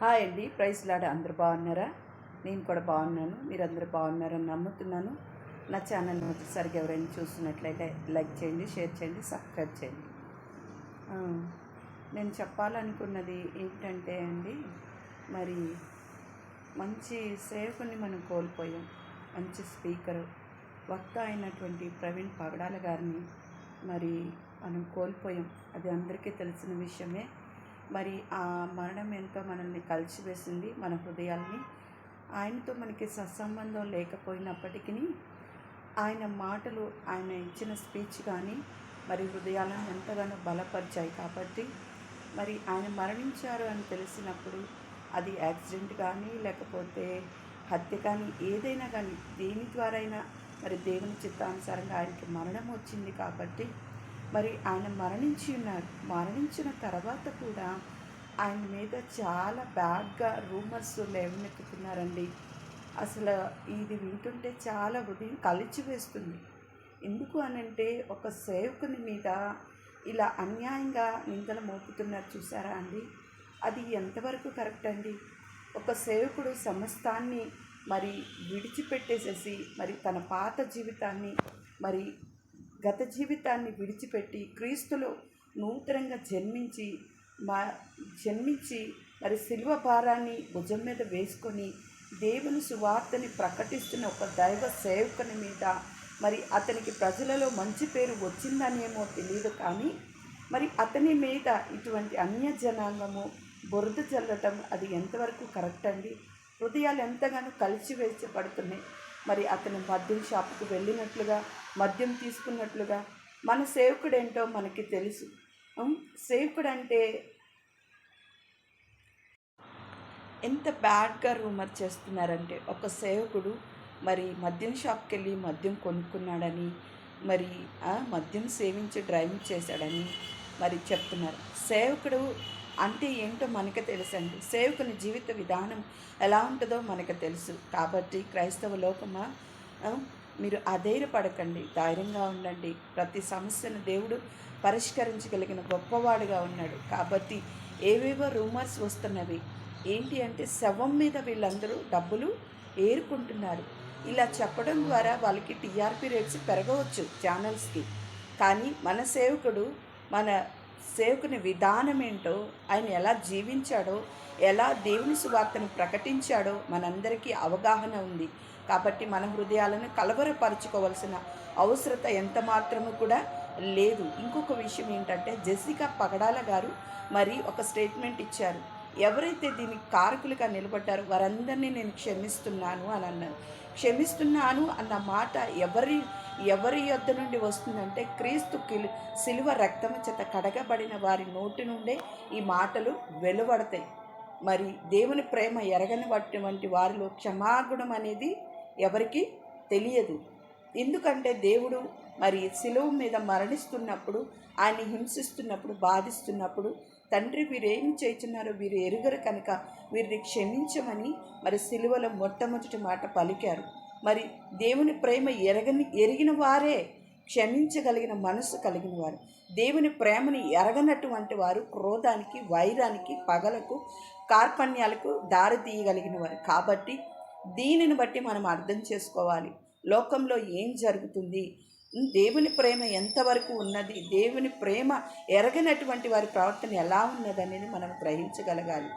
Hi అండి. ప్రైస్ లాడ. అందరు బాగున్నారా? నేను కూడా బాగున్నాను. మీరు అందరు బాగున్నారని నమ్ముతున్నాను. నా ఛానల్ మొదటిసారిగా ఎవరైనా చూస్తున్నట్లయితే లైక్ చేయండి షేర్ చేయండి సబ్స్క్రైబ్ చేయండి. నేను చెప్పాలనుకున్నది ఏంటంటే అండి మరి మంచి సేవకుని మనం కోల్పోయాం. మంచి స్పీకరు వక్త అయినటువంటి ప్రవీణ్ పగడాల గారిని మరి మనం కోల్పోయాం. అది అందరికీ తెలిసిన విషయమే. మరి ఆ మరణం ఎంతో మనల్ని కలిసివేసింది మన హృదయాల్ని. ఆయనతో మనకి సత్సంబంధం లేకపోయినప్పటికీ ఆయన మాటలు ఆయన ఇచ్చిన స్పీచ్ కానీ మరి హృదయాలను ఎంతగానో బలపరిచాయి కాబట్టి మరి ఆయన మరణించారు అని తెలిసినప్పుడు అది యాక్సిడెంట్ కానీ లేకపోతే హత్య కానీ ఏదైనా కానీ దేని ద్వారా అయినా మరి దేవుని చిత్తానుసారంగా ఆయనకి మరణం వచ్చింది కాబట్టి మరి ఆయన మరణించి ఉన్నారు. మరణించిన తర్వాత కూడా ఆయన మీద చాలా బ్యాడ్గా రూమర్స్ లేవనెత్తుతున్నారండి. అసలు ఇది వింటుంటే చాలా హృదయం కలిచివేస్తుంది ఎందుకు అనంటే ఒక సేవకుని మీద ఇలా అన్యాయంగా నిందలు మోపుతున్నారు చూసారా అండి? అది ఎంతవరకు కరెక్ట్ అండి? ఒక సేవకుడు సమస్తాన్ని మరి విడిచిపెట్టేసేసి మరి తన పాత జీవితాన్ని మరి గత జీవితాన్ని విడిచిపెట్టి క్రీస్తులో నూతనంగా జన్మించి మా జన్మించి మరి శిల్వ భారాన్ని భుజం మీద వేసుకొని దేవుని సువార్తని ప్రకటిస్తున్న ఒక దైవ సేవకుని మీద మరి అతనికి ప్రజలలో మంచి పేరు వచ్చిందనేమో తెలియదు కానీ మరి అతని మీద ఇటువంటి అన్య జనాంగము బురద చల్లటం అది ఎంతవరకు కరెక్ట్ అండి? హృదయాలు ఎంతగానో కలిసివేసపడుతున్నాయి మరి అతను మద్యం షాపుకు వెళ్ళినట్లుగా మద్యం తీసుకున్నట్లుగా మన సేవకుడేంటో మనకి తెలుసు. సేవకుడు అంటే ఎంత బ్యాడ్గా రూమర్ చేస్తున్నారంటే ఒక సేవకుడు మరి మద్యం షాప్కి వెళ్ళి మద్యం కొనుక్కున్నాడని మరి ఆ, మద్యం సేవించి డ్రైవింగ్ చేశాడని మరి చెప్తున్నారు. సేవకుడు అంటే ఏంటో మనకు తెలుసండి. సేవకుని జీవిత విధానం ఎలా ఉంటుందో మనకు తెలుసు. కాబట్టి క్రైస్తవ లోకమా? మీరు అధైర్యపడకండి ధైర్యంగా ఉండండి. ప్రతి సమస్యను దేవుడు పరిష్కరించగలిగిన గొప్పవాడుగా ఉన్నాడు. కాబట్టి ఏవేవో రూమర్స్ వస్తున్నవి. ఏంటి అంటే శవం మీద వీళ్ళందరూ డబ్బులు ఏరుకుంటున్నారు. ఇలా చెప్పడం ద్వారా వాళ్ళకి టీఆర్పీ రేట్స్ పెరగవచ్చు ఛానల్స్కి. కానీ మన సేవకుడు మన సేవకుని విధానం ఏంటో ఆయన ఎలా జీవించాడో ఎలా దేవుని సువార్తను ప్రకటించాడో మనందరికీ అవగాహన ఉంది. కాబట్టి మన హృదయాలను కలవరపరుచుకోవాల్సిన అవసరత ఎంత మాత్రము కూడా లేదు. ఇంకొక విషయం ఏంటంటే జెసికా పగడాల గారు మరి ఒక స్టేట్మెంట్ ఇచ్చారు. ఎవరైతే దీనికి కారకులుగా నిలబడ్డారో వారందరినీ నేను క్షమిస్తున్నాను అని అన్నారు క్షమిస్తున్నాను అన్న మాట ఎవరి ఎవరి యొద్ద నుండి వస్తుందంటే క్రీస్తు కిలు సిలువ రక్తం చేత కడగబడిన వారి నోటి నుండే ఈ మాటలు వెలువడతాయి. మరి దేవుని ప్రేమ ఎరగని వంటి వారిలో క్షమాగుణం అనేది ఎవరికి తెలియదు. ఎందుకంటే దేవుడు మరి సిలువ మీద మరణిస్తున్నప్పుడు ఆయన్ని హింసిస్తున్నప్పుడు బాధిస్తున్నప్పుడు తండ్రి వీరేం చేస్తున్నారో వీరు ఎరుగరు కనుక వీరిని క్షమించమని మరి సిలువలో మొట్టమొదటి మాట పలికారు. మరి దేవుని ప్రేమ ఎరగని ఎరిగిన వారే క్షమించగలిగిన మనసు కలిగిన వారు. దేవుని ప్రేమని ఎరగనటువంటి వారు క్రోధానికి వైరానికి పగలకు కార్పణ్యాలకు దారితీయగలిగిన వారు. కాబట్టి దీనిని బట్టి మనం అర్థం చేసుకోవాలి. లోకంలో ఏం జరుగుతుంది? దేవుని ప్రేమ ఎంతవరకు ఉన్నది? దేవుని ప్రేమ ఎరగనటువంటి వారి ప్రవర్తన ఎలా ఉన్నదనేది మనం గ్రహించగలగాలి.